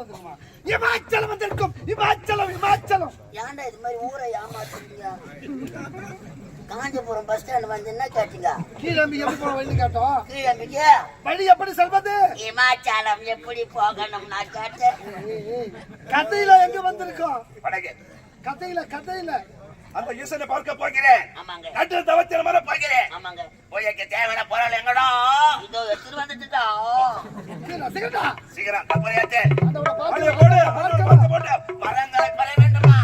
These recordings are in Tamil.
வந்துருமா இமாச்சலம் வந்திருக்கும். இமாச்சலம் இமாச்சலம். ஏன்டா இது மாதிரி ஊரை ஏமாத்துறீங்க? காஞ்சிபுரம் பஸ் ஸ்டாண்ட் வந்து என்ன கேட்டீங்க? கீழே இருந்து எப்படி போன வழி கேட்டோம். கீழே வழி எப்படி செல்வது? இமாச்சலம் எப்படி போகணும் நான் கேட்டேன். கதையில எங்க வந்திருக்கோம்? கதையில கதையில. அந்த ஈசனை பார்க்க போகிறேன். தவத்தின மர போகிறேன். ஆமாங்க. போய் எங்க தேவையான பொருள் எங்கடா? இதோ எடுத்துட்டு வந்துட்டுடா போடு மரங்களை வேண்டுமா?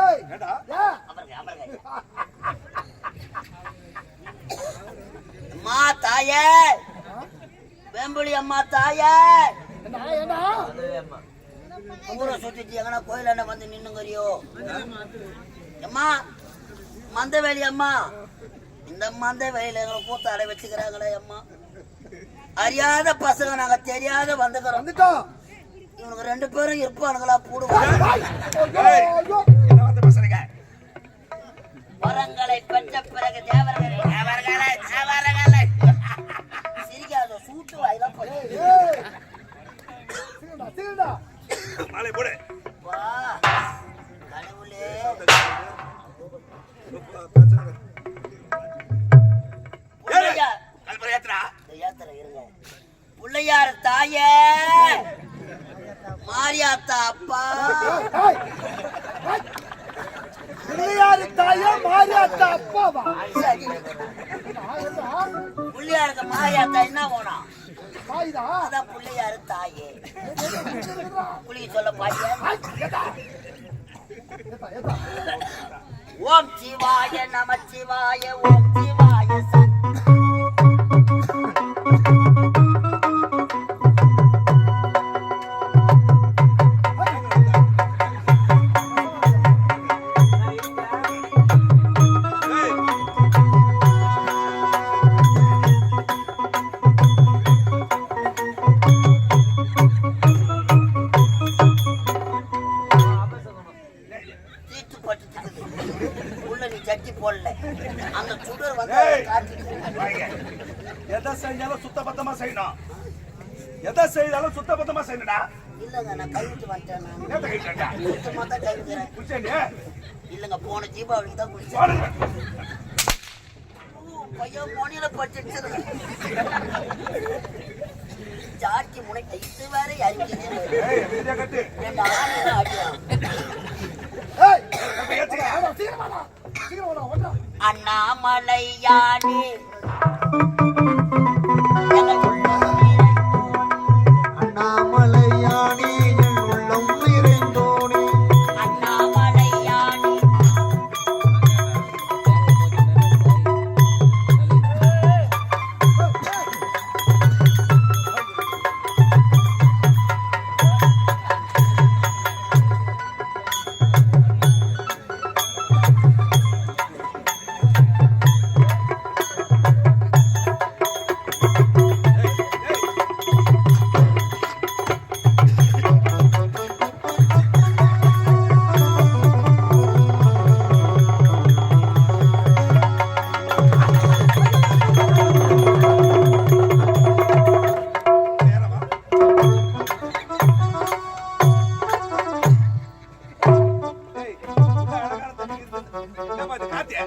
ஏய் ஏ அமருங்க அமருங்க. அம்மா தாயே. வேம்புலி அம்மா தாயே. என்ன என்ன ஊரை சுத்திட்டு எங்கன்னா கோயிலாண்ட வந்து நின்னுங்கறியோ? அம்மா மந்தவேலி அம்மா. இந்த மந்த வேலையில எங்களை கூத்தாட வச்சுக்கிறாங்களே அம்மா. அறியாத பசங்க நாங்க தெரியாத வந்துக்கிறோம். வந்துட்டோம். இவனுக்கு ரெண்டு பேரும் இருப்பானுங்களா போடுவாங்க. வரங்களை பெற்ற பிறகு தேவர்கள் சிரிக்காத சூட்டு வாயிலாம் மாலை போடு. வா. கடவுளே. புள்ளையார் தாயே மாரியாத்தா அப்பா. பிள்ளையாரு தாயா மாரியாத்தா அப்பாவா? புள்ளையாருக்கு மாரியாத்தா என்ன தாய்தா அதான் புள்ளையாரு தாயே புள்ளி சொல்ல ஏத்தா. ஓம் சிவாய நம சிவாய ஓம் சிவாய தீட்டு பட்டுட்டு உள்ள நீ சட்டி போடல. அந்த சுடர் வந்து. எதை செஞ்சாலும் சுத்தபத்தமா செய்யணும். எதை செய்தாலும் சுத்தபத்தமா செய்யணும்டா. இல்லங்க நான் கைவிட்டு வந்துட்டேன் நான். நேத்து கைட்டா சுத்தமா தான் கைவிக்கிறேன் குச்சேனே இல்லங்க போன தீபாவளிக்கு தான் ஊ, பையன் மொழியில பட்டுச்சு சாட்சி முனை கைத்து வேற அடிக்கிறேன். அண்ணாமலையானே.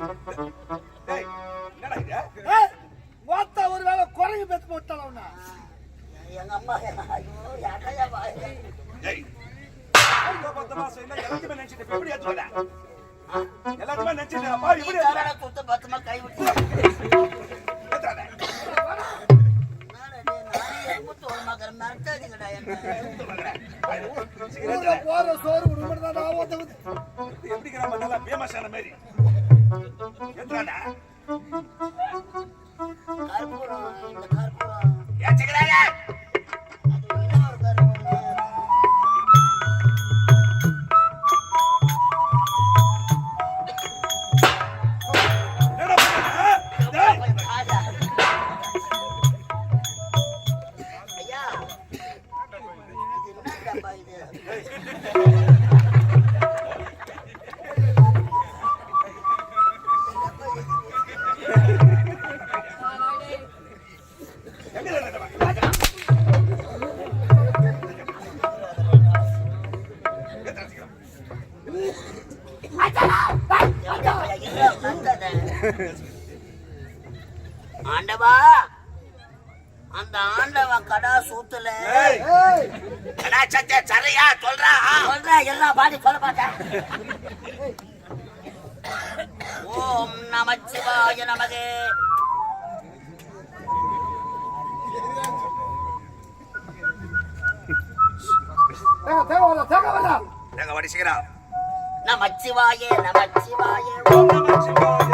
இது காத்தியா ஏய் என்னடா இது? ஏய், ஓத்தா ஒருவேளை குரங்கு பெத்து போட்டாலும். எங்க அம்மா எல்லாத்தையுமே நினைச்சிட்டு எப்படி ஏத்துவல எல்லாத்தையுமே நினைச்சிட்டு அப்பா இப்படி சுத்த பத்தமா ஒரு என்ன? ஊர்ல போற சோறு. எப்படி மாதிரி. ஏத்துறானே கற்பூரம் இந்த கற்பூரம் ஏச்சுக்கிறாங்க அது இன்னொரு ஆண்டவா அந்த ஆண்டவன் கடா சூத்துல கடா சத்த சரியா சொல்றா? சொல்றா எல்லாம் பாடி சொல்ல மாட்டேன் ஓம் நமச்சிவாய நமகே. நமச்சிவாய நமச்சிவாய ஓம் நம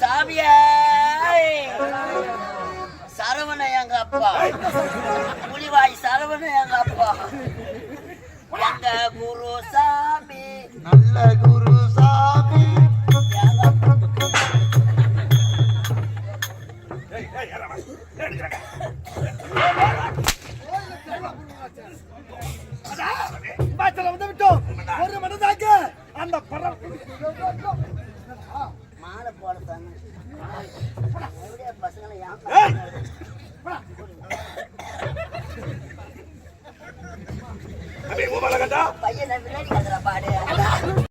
சாமியே! சரவண எங்க அப்பா. புலிவாய் சரவண எங்க அப்பா. எங்க குரு சாமி. நல்ல குரு சாமி. வந்து விட்டோம். ஒரு மனதாக அந்த படம் மாலை போடத்தானே எப்படியா பசங்களை! ஏன்? பையன் பின்னாடி கத்துற பாடு